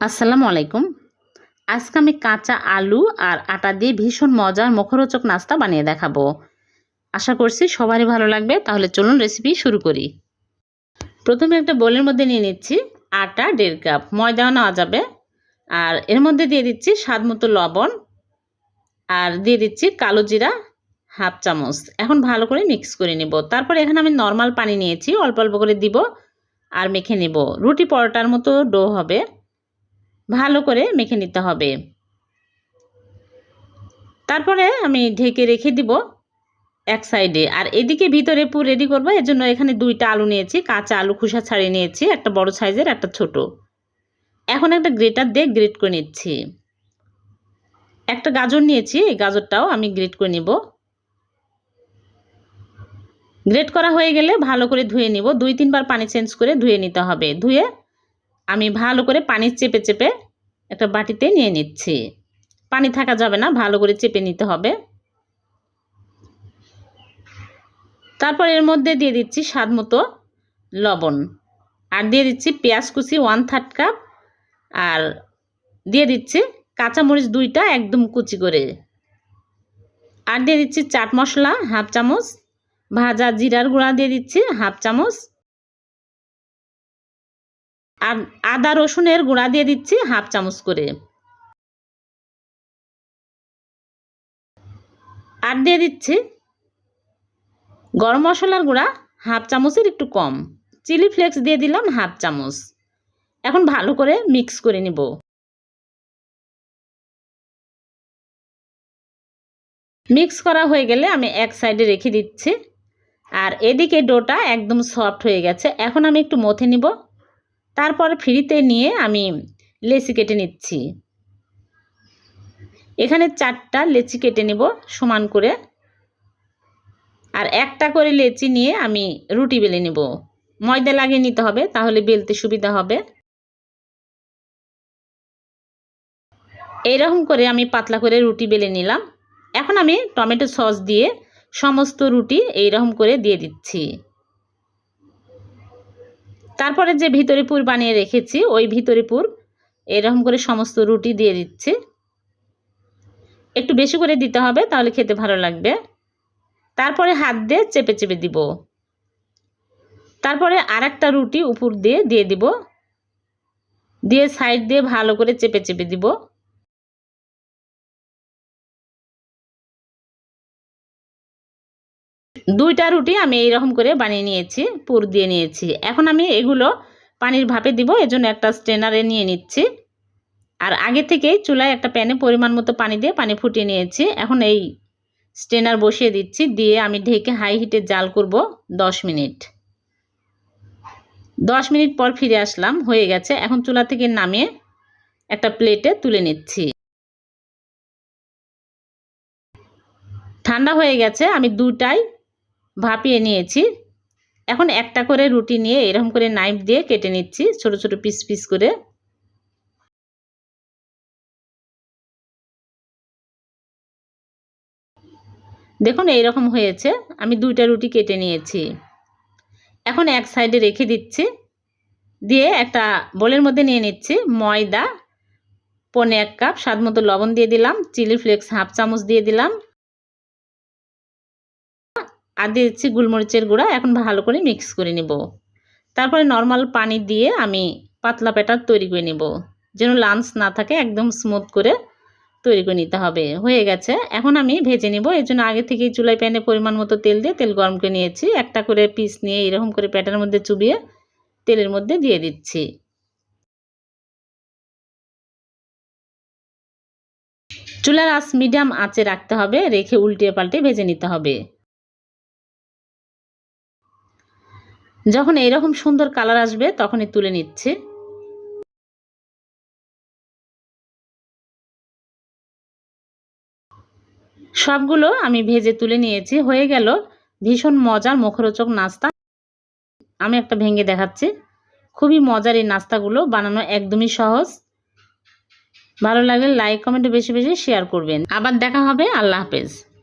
আসসালামু আলাইকুম। আজকে আমি কাঁচা আলু আর আটা দিয়ে ভীষণ মজার মুখরোচক নাস্তা বানিয়ে দেখাবো। আশা করছি সবারই ভালো লাগবে, তাহলে চলুন রেসিপি শুরু করি। প্রথমে একটা বোলের মধ্যে নিয়ে নিচ্ছি আটা দেড় কাপ, ময়দাও নেওয়া যাবে। আর এর মধ্যে দিয়ে দিচ্ছি স্বাদ মতো লবণ আর দিয়ে দিচ্ছি কালো জিরা হাফ চামচ। এখন ভালো করে মিক্স করে নিব। তারপর এখানে আমি নর্মাল পানি নিয়েছি, অল্প অল্প করে দিব আর মেখে নেব। রুটি পরোটার মতো ডো হবে। ভালো করে মেখে নিতে হবে। তারপরে আমি ঢেকে রেখে দিব এক সাইডে। আর এদিকে ভিতরে পুর রেডি করব, এর জন্য এখানে দুইটা আলু নিয়েছি, কাঁচা আলু খোসা ছাড়িয়ে নিয়েছি, একটা বড় সাইজের, একটা ছোট। এখন একটা গ্রেটার দিয়ে গ্রেট করে নিচ্ছি। একটা গাজর নিয়েছি, এই গাজরটাও আমি গ্রেট করে নিব। গ্রেট করা হয়ে গেলে ভালো করে ধুয়ে নিব। দুই তিনবার পানি চেঞ্জ করে ধুয়ে নিতে হবে। ধুয়ে আমি ভালো করে পানি চেপে চেপে একটা বাটিতে নিয়ে নিচ্ছি। পানি থাকা যাবে না, ভালো করে চেপে নিতে হবে। তারপর এর মধ্যে দিয়ে দিচ্ছি স্বাদ মতো লবণ। আর দিয়ে দিচ্ছি পেঁয়াজ কুচি ওয়ান থার্ড কাপ আর দিয়ে দিচ্ছি কাঁচামরিচ দুইটা একদম কুচি করে। আর দিয়ে দিচ্ছি চাট মশলা হাফ চামচ, ভাজা জিরার গুঁড়া দিয়ে দিচ্ছি হাফ চামচ আদা রসুনের গুঁড়া দিয়ে দিচ্ছি হাফ চামচ করে। আর দিয়ে দিচ্ছি গরম মশলার গুঁড়া হাফ চামচের একটু কম। চিলি ফ্লেক্স দিয়ে দিলাম হাফ চামচ। এখন ভালো করে মিক্স করে নিব। মিক্স করা হয়ে গেলে আমি এক সাইডে রেখে দিচ্ছি। আর এদিকে ডোটা একদম সফট হয়ে গেছে। এখন আমি একটু মথে নিব। তারপর ফ্রিতে নিয়ে আমি লেচি কেটে নিচ্ছি। এখানে চারটা লেচি কেটে নেব সমান করে। আর একটা করে লেচি নিয়ে আমি রুটি বেলে নিব। ময়দা লাগিয়ে নিতে হবে, তাহলে বেলতে সুবিধা হবে। এইরকম করে আমি পাতলা করে রুটি বেলে নিলাম। এখন আমি টমেটো সস দিয়ে সমস্ত রুটি এইরকম করে দিয়ে দিচ্ছি। তারপরে যে ভিতরে পুর বানিয়ে রেখেছি, ওই ভিতরে পুর এরকম করে সমস্ত রুটি দিয়ে দিচ্ছি। একটু বেশি করে দিতে হবে, তাহলে খেতে ভালো লাগবে। তারপরে হাত দিয়ে চেপে চেপে দিব। তারপরে আর একটা রুটি উপর দিয়ে দিয়ে দিব। দিয়ে সাইড দিয়ে ভালো করে চেপে চেপে দিব। দুইটা রুটি আমি এইরকম করে বানিয়ে নিয়েছি, পুর দিয়ে নিয়েছি। এখন আমি এগুলো পানির ভাপে দিব, এজন্য একটা স্ট্রেনারে নিয়ে নিচ্ছি। আর আগে থেকেই চুলায় একটা প্যানে পরিমাণ মতো পানি দিয়ে পানি ফুটিয়ে নিয়েছি। এখন এই স্ট্রেনার বসিয়ে দিচ্ছি, দিয়ে আমি ঢেকে হাই হিটে জাল করব দশ মিনিট। দশ মিনিট পর ফিরে আসলাম, হয়ে গেছে। এখন চুলা থেকে নামিয়ে একটা প্লেটে তুলে নিচ্ছি। ঠান্ডা হয়ে গেছে, আমি দুটাই ভাপিয়ে নিয়েছি। এখন একটা করে রুটি নিয়ে এরকম করে নাইফ দিয়ে কেটে নিচ্ছি, ছোট ছোট পিস পিস করে। দেখুন, এইরকম হয়েছে। আমি দুইটা রুটি কেটে নিয়েছি। এখন এক সাইডে রেখে দিচ্ছি। দিয়ে একটা বোলের মধ্যে নিয়ে নিচ্ছি ময়দা, পনে এক কাপ স্বাদ মতো লবণ দিয়ে দিলাম চিলি ফ্লেক্স হাফ চামচ দিয়ে দিলাম। আর দিচ্ছি গুলমরিচের গুঁড়া, এখন ভালো করে মিক্স করে নেব। তারপরে নর্মাল পানি দিয়ে আমি পাতলা প্যাটার তৈরি করে নেব। যেন লাঞ্চ না থাকে, একদম স্মুথ করে তৈরি করে নিতে হবে। হয়ে গেছে। এখন আমি ভেজে নেব। এই জন্য আগে থেকেই চুলাই প্যানে পরিমাণ মতো তেল দিয়ে তেল গরম করে নিয়েছি। একটা করে পিস নিয়ে এরকম করে প্যাটার মধ্যে চুবিয়ে তেলের মধ্যে দিয়ে দিচ্ছি। চুলার আঁচ মিডিয়াম আঁচে রাখতে হবে। রেখে উল্টে পাল্টে ভেজে নিতে হবে। যখন এইরকম সুন্দর কালার আসবে, তখনই তুলে নিচ্ছে। সবগুলো আমি ভেজে তুলে নিয়েছি। হয়ে গেল ভীষণ মজার মুখরোচক নাস্তা। আমি একটা ভেঙে দেখাচ্ছি। খুবই মজার এই নাস্তাগুলো, বানানো একদমই সহজ। ভালো লাগলে লাইক কমেন্টে বেশি বেশি শেয়ার করবেন। আবার দেখা হবে। আল্লাহ হাফেজ।